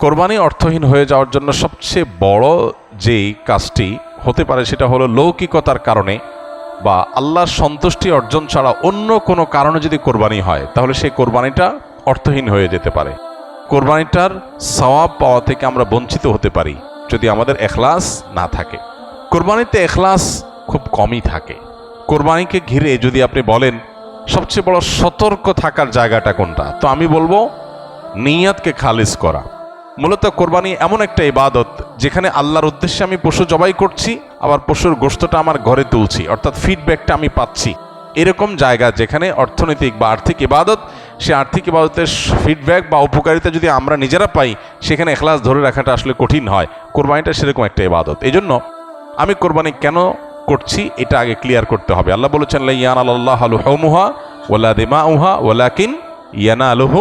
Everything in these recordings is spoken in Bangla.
কোরবানি অর্থহীন হয়ে যাওয়ার জন্য সবচেয়ে বড় যেই কাজটি হতে পারে সেটা হলো লৌকিকতার কারণে বা আল্লাহর সন্তুষ্টি অর্জন ছাড়া অন্য কোনো কারণে যদি কোরবানি হয়, তাহলে সেই কোরবানিটা অর্থহীন হয়ে যেতে পারে। কোরবানিটার সওয়াব পাওয়া থেকে আমরা বঞ্চিত হতে পারি যদি আমাদের এখলাস না থাকে। কোরবানিতে এখলাস খুব কমই থাকে। কোরবানিকে ঘিরে যদি আপনি বলেন, সবচেয়ে বড় সতর্ক থাকার জায়গাটা কোনটা? তো আমি বলব, নিয়াতকে খালিজ করা। মূলত কোরবানি এমন একটা ইবাদত যেখানে আল্লাহর উদ্দেশ্যে আমি পশু জবাই করছি, আবার পশুর গোস্তটা আমার ঘরে তুলছি, অর্থাৎ ফিডব্যাকটা আমি পাচ্ছি। এরকম জায়গা যেখানে অর্থনৈতিক বা আর্থিক ইবাদত, সে আর্থিক ইবাদতের ফিডব্যাক বা উপকারিতা যদি আমরা নিজেরা পাই, সেখানে এখলাস ধরে রাখাটা আসলে কঠিন হয়। কোরবানিটা সেরকম একটা ইবাদত। এই জন্য আমি কোরবানি কেন করছি, এটা আগে ক্লিয়ার করতে হবে। আল্লাহ বলেছেন ইয়ান আল্লাহ আলু হৌমুহা ওলা দিমা উহা ওলাকিন ইয়ানা আলুহু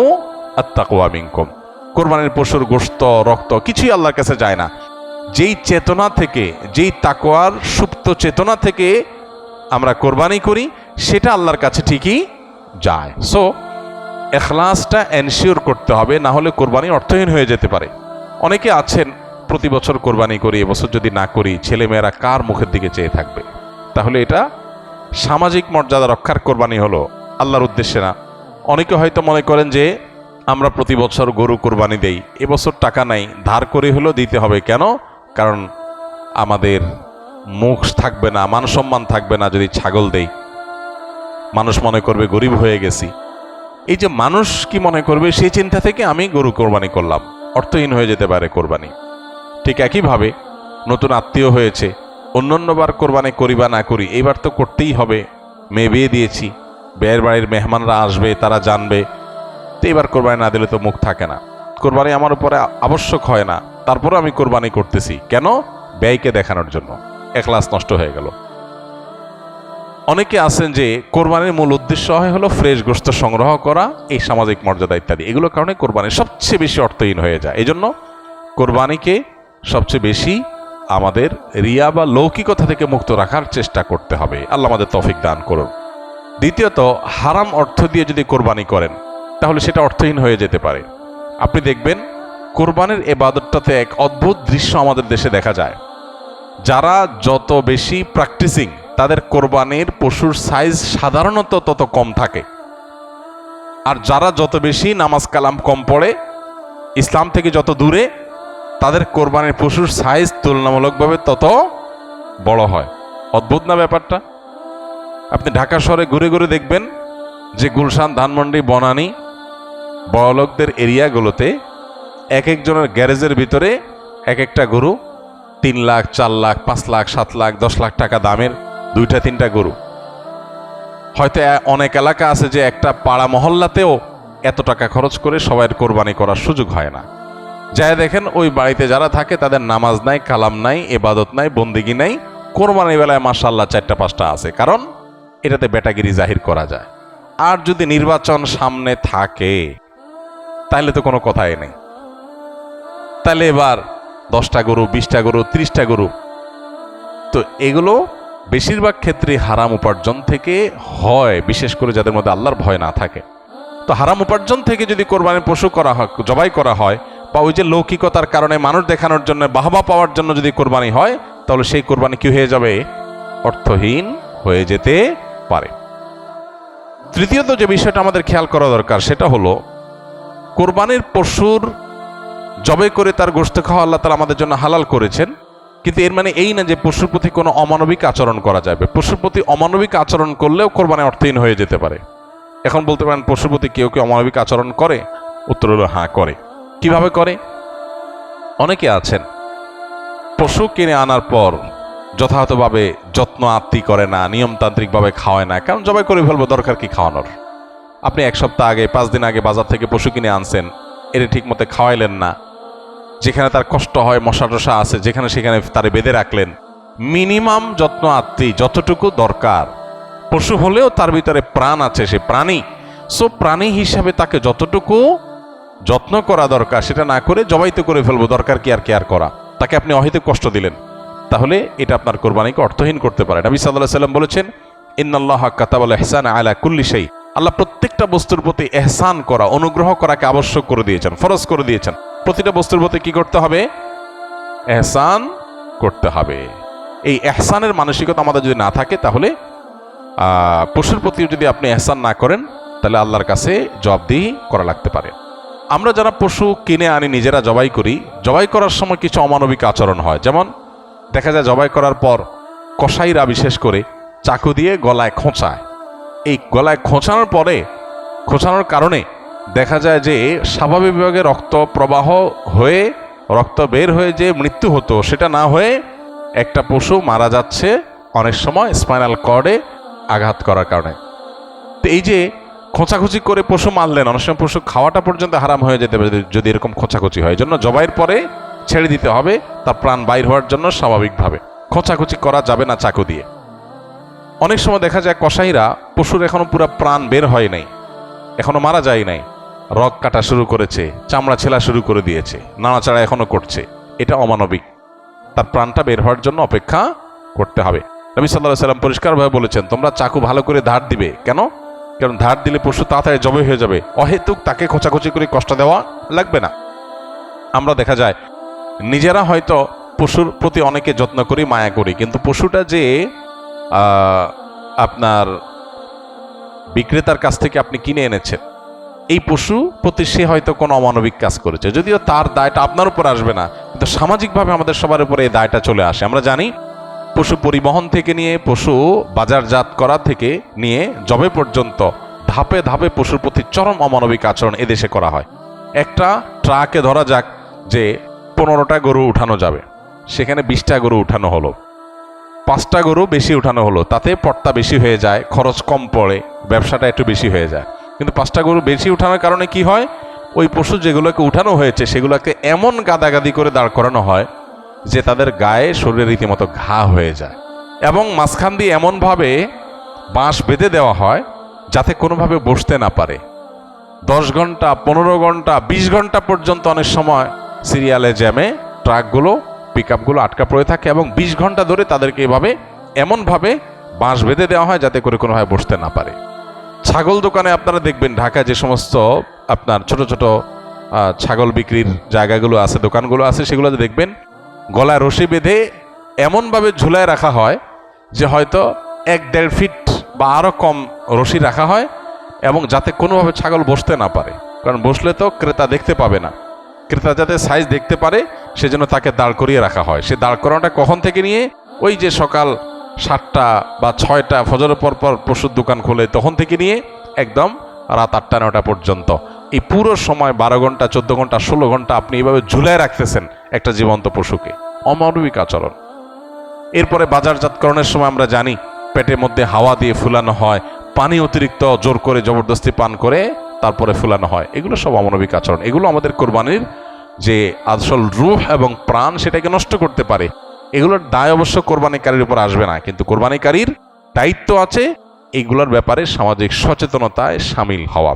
আত্মাকুয়া মিনকুম। কোরবানির পশুর গোস্ত রক্ত কিছুই আল্লাহর কাছে যায় না। যেই চেতনা থেকে, যেই তাকোয়ার সুপ্ত চেতনা থেকে আমরা কোরবানি করি, সেটা আল্লাহর কাছে ঠিকই যায়। সো এখলাসটা এনশিওর করতে হবে, না হলে কোরবানি অর্থহীন হয়ে যেতে পারে। অনেকে আছেন, প্রতি বছর কোরবানি করি এবছর যদি না করি, ছেলেমেয়েরা কার মুখের দিকে চেয়ে থাকবে? তাহলে এটা সামাজিক মর্যাদা রক্ষার কোরবানি হলো, আল্লাহর উদ্দেশ্যে না। অনেকে হয়তো মনে করেন যে আমরা প্রতি বছর গরু কোরবানি দেই। এবছর টাকা নাই, ধার করে হলেও দিতে হবে। কেন? কারণ আমাদের মুখ থাকবে না, মান সম্মান থাকবে না যদি ছাগল দেই। মানুষ মনে করবে গরিব হয়ে গেছি। এই যে মানুষ কি মনে করবে, সেই চিন্তা থেকে আমি গরু কোরবানি করলাম। অর্থহীন হয়ে যেতে পারে কোরবানি। ঠিক একইভাবে নতুন আত্মীয় হয়েছে, অন্যান্যবার কোরবানি করি বা না করি, এইবার তো করতেই হবে। মেয়ে বিয়ে দিয়েছি বিয়ের বাড়ির মেহমানরা আসবে, তারা জানবে। তো এবার কোরবানি না দিলে তো মুখ থাকে না। কোরবানি আমার উপরে আবশ্যক হয় না। তারপরে আমি কোরবানি করতেছি। কেন? ব্যয়কে দেখানোর জন্য। একলাস নষ্ট হয়ে গেল। অনেকে আছেন যে কোরবানির মূল উদ্দেশ্য হয় হলো ফ্রেশ গোস্ত সংগ্রহ করা, এই সামাজিক মর্যাদা ইত্যাদি। এগুলোর কারণে কোরবানি সবচেয়ে বেশি অর্থহীন হয়ে যায়। এই জন্য কোরবানিকে সবচেয়ে বেশি আমাদের রিয়া বা লৌকিকতা থেকে মুক্ত রাখার চেষ্টা করতে হবে। আল্লাহ আমাদের তফিক দান করুন। দ্বিতীয়ত, হারাম অর্থ দিয়ে যদি কোরবানি করেন তাহলে সেটা অর্থহীন হয়ে যেতে পারে। আপনি দেখবেন, কোরবানির এবাদতটাতে এক অদ্ভুত দৃশ্য আমাদের দেশে দেখা যায়। যারা যত বেশি প্র্যাকটিসিং তাদের কোরবানির পশুর সাইজ সাধারণত তত কম থাকে। আর যারা যত বেশি নামাজ কালাম কম পড়ে, ইসলাম থেকে যত দূরে, তাদের কোরবানির পশুর সাইজ তুলনামূলকভাবে তত বড় হয়। অদ্ভুত না ব্যাপারটা? আপনি ঢাকা শহরে ঘুরে ঘুরে দেখবেন যে গুলশান, ধানমন্ডি, বনানী বড়লোকদের এরিয়াগুলোতে এক একজনের গ্যারেজের ভিতরে এক একটা গরু, তিন লাখ, চার লাখ, পাঁচ লাখ, সাত লাখ, দশ লাখ টাকা দামের দুইটা, তিনটা গরু। হয়তো অনেক এলাকা আছে যে একটা পাড়া মহল্লাতেও এত টাকা খরচ করে সবাই কোরবানি করার সুযোগ হয় না। যাই দেখেন, ওই বাড়িতে যারা থাকে তাদের নামাজ নাই, কালাম নাই, এবাদত নাই, বন্দিগি নাই, কোরবানি বেলায় মাসাল্লাহ চারটা, পাঁচটা আছে। কারণ এটাতে বেটাগিরি জাহির করা যায়। আর যদি নির্বাচন সামনে থাকে তাহলে তো কোনো কথাই নেই। তাহলে এবার দশটা গরু, বিশটা গরু, ত্রিশটা গরু। তো এগুলো বেশিরভাগ ক্ষেত্রে হারাম উপার্জন থেকে হয়, বিশেষ করে যাদের মধ্যে আল্লাহর ভয় না থাকে। তো হারাম উপার্জন থেকে যদি কোরবানির পশু করা হয়, জবাই করা হয়, বা ওই যে লৌকিকতার কারণে মানুষ দেখানোর জন্য, বাহবা পাওয়ার জন্য যদি কোরবানি হয়, তাহলে সেই কোরবানি কি হয়ে যাবে? অর্থহীন হয়ে যেতে পারে। তৃতীয়ত যে বিষয়টা আমাদের খেয়াল করা দরকার, সেটা হলো কোরবানির পশুর জবে করে তার গোস্ত খাওয়া আল্লাহ তালা আমাদের জন্য হালাল করেছেন। কিন্তু এর মানে এই না যে পশুর প্রতি কোনো অমানবিক আচরণ করা যাবে। পশুর প্রতি অমানবিক আচরণ করলেও কোরবানি অর্থহীন হয়ে যেতে পারে। এখন বলতে পারেন, পশুর প্রতি কেউ কেউ অমানবিক আচরণ করে? উত্তর হলো হ্যাঁ করে। কীভাবে করে? অনেকে আছেন, পশু কিনে আনার পর যথাযথভাবে যত্ন আত্মি করে না, নিয়মতান্ত্রিকভাবে খাওয়ায় না। কারণ জবাই করে ফেলব, দরকার কি খাওয়ানোর? আপনি এক সপ্তাহ আগে, পাঁচ দিন আগে বাজার থেকে পশু কিনে আনছেন। এটা ঠিক মতো খাওয়াইলেন না। যেখানে তার কষ্ট হয় মশা টশা আছে, যেখানে সেখানে তারে বেঁধে রাখলেন। মিনিমাম যত্ন আত্মি যতটুকু দরকার। পশু হলেও তার ভিতরে প্রাণ আছে, সে প্রাণী। সো প্রাণী হিসাবে তাকে যতটুকু যত্ন করা দরকার, সেটা না করে জবাইতে করে ফেলব, দরকার কি আর কেয়ার করা? তাকে আপনি অহিতে কষ্ট দিলেন। তাহলে এটা আপনার কোরবানিকে অর্থহীন করতে পারে। নবী সাল্লাহ সাল্লাম বলেছেন, ইন্নাল্লাহ কাতাবাল ইহসান আলা কুল্লি সেই আল্লাহ প্রত্যেকটা বস্তুর প্রতি এহসান করা, অনুগ্রহ করাকে আবশ্যক করে দিয়েছেন, ফরজ করে দিয়েছেন। প্রতিটা বস্তুর প্রতি কি করতে হবে? এহসান করতে হবে। এই এহসানের মানসিকতা আমাদের যদি না থাকে, তাহলে পশুর প্রতি যদি আপনি এহসান না করেন, তাহলে আল্লাহর কাছে জবাবদিহি করা লাগতে পারে। আমরা যারা পশু কিনে আনি, নিজেরা জবাই করি, জবাই করার সময় কিছু অমানবিক আচরণ হয়। যেমন, দেখা যায় জবাই করার পর কসাইরা বিশেষ করে চাকু দিয়ে গলায় খোঁচায়। এই গলায় খোঁচানোর পরে, খোঁচানোর কারণে দেখা যায় যে স্বাভাবিকভাবে রক্ত প্রবাহ হয়ে, রক্ত বের হয়ে যে মৃত্যু হতো, সেটা না হয়ে একটা পশু মারা যাচ্ছে অনেক সময় স্পাইনাল কর্ডে আঘাত করার কারণে। তো এই যে খোঁচাখুচি করে পশু মারলেন, অনেক সময় পশু খাওয়াটা পর্যন্ত হারাম হয়ে যেতে পারে যদি এরকম খোঁচাখুচি হয়। জন্য জবাইয়ের পরে ছেড়ে দিতে হবে, তার প্রাণ বাইর হওয়ার জন্য স্বাভাবিকভাবে। খোঁচাখুচি করা যাবে না চাকু দিয়ে। অনেক সময় দেখা যায় কসাইরা পশুর এখনও পুরো প্রাণ বের হয় নাই, এখনও মারা যায় নাই। রক কাটা শুরু করেছে, চামড়া ছেলা শুরু করে দিয়েছে, নাড়াচাড়া এখনও করছে। এটা অমানবিক। তার প্রাণটা বের হওয়ার জন্য অপেক্ষা করতে হবে। নবী সাল্লাহ সাল্লাম পরিষ্কারভাবে বলেছেন, তোমরা চাকু ভালো করে ধার দিবে। কেন? কারণ ধার দিলে পশু তাড়াতাড়ি জবে হয়ে যাবে। অহেতুক তাকে খোঁচাখুচি করে কষ্ট দেওয়া লাগবে না। আমরা দেখা যায়, নিজেরা হয়তো পশুর প্রতি অনেকে যত্ন করি, মায়া করি, কিন্তু পশুটা যে আপনার বিক্রেতার কাছ থেকে আপনি কিনে এনেছেন। এই পশু প্রতি সে হয়তো কোনো অমানবিক কাজ করেছে। যদিও তার দায়টা আপনার উপর আসবে না, কিন্তু সামাজিকভাবে আমাদের সবার উপরে এই দায়টা চলে আসে। আমরা জানি, পশু পরিবহন থেকে নিয়ে, পশু বাজারজাত করা থেকে নিয়ে, জবে পর্যন্ত ধাপে ধাপে পশুর প্রতি চরম অমানবিক আচরণ এদেশে করা হয়। একটা ট্রাকে ধরা যাক যে পনেরোটা গরু উঠানো যাবে। সেখানে বিশটা গরু উঠানো হলো। পাঁচটা গরু বেশি উঠানো হলো, তাতে পট্টা বেশি হয়ে যায়, খরচ কম পড়ে, ব্যবসাটা একটু বেশি হয়ে যায়। কিন্তু পাঁচটা গরু বেশি উঠানোর কারণে কি হয়? ওই পশু যেগুলোকে উঠানো হয়েছে, সেগুলোকে এমন গাদাগাদি করে দাঁড় করানো হয় যে তাদের গায়ে শরীরে রীতিমতো ঘা হয়ে যায়। এবং মাঝখান দিয়ে এমনভাবে বাঁশ বেঁধে দেওয়া হয় যাতে কোনোভাবে বসতে না পারে। দশ ঘণ্টা, পনেরো ঘণ্টা, বিশ ঘণ্টা পর্যন্ত অনেক সময় সিরিয়ালে জ্যামে ট্রাকগুলো পিক আপগুলো আটকা পড়ে থাকে এবং বিশ ঘণ্টা ধরে তাদেরকে এভাবে এমনভাবে বাঁশ বেঁধে দেওয়া হয় যাতে করে কোনোভাবে বসতে না পারে। ছাগল দোকানে আপনারা দেখবেন ঢাকায় যে সমস্ত আপনার ছোট ছোট ছাগল বিক্রির জায়গাগুলো আছে, দোকানগুলো আছে, সেগুলোতে দেখবেন গলায় রশি বেঁধে এমনভাবে ঝুলায় রাখা হয় যে হয়তো এক দেড় ফিট বা আরও কম রশি রাখা হয় এবং যাতে কোনোভাবে ছাগল বসতে না পারে। কারণ বসলে তো ক্রেতা দেখতে পাবে না। ক্রেতা যাতে সাইজ দেখতে পারে, সেজন্য তাকে দাঁড় করিয়ে রাখা হয়। সে দাঁড় করানোটা কখন থেকে নিয়ে? ওই যে সকাল সাতটা বা ছয়টা, ফজরের পর পর পশুর দোকান খোলে, তখন থেকে নিয়ে একদম রাত আটটা নটা পর্যন্ত। এই পুরো সময় বারো ঘণ্টা, চোদ্দ ঘণ্টা, ষোলো ঘণ্টা আপনি এইভাবে ঝুলায় রাখতেছেন একটা জীবন্ত পশুকে। অমানবিক আচরণ। এরপরে বাজারজাতকরণের সময় আমরা জানি, পেটের মধ্যে হাওয়া দিয়ে ফুলানো হয়, পানি অতিরিক্ত জোর করে জবরদস্তি পান করে তারপরে ফুলানো হয়। এগুলো সব অমানবিক আচরণ। এগুলো আমাদের কোরবানির যে আসল রুহ এবং প্রাণ, সেটাকে নষ্ট করতে পারে। এগুলোর দায় অবশ্য কোরবানিকারীর উপর আসবে না। কিন্তু কোরবানিকারীর দায়িত্ব আছে, এগুলোর ব্যাপারে সামাজিক সচেতনতায় সামিল হওয়া।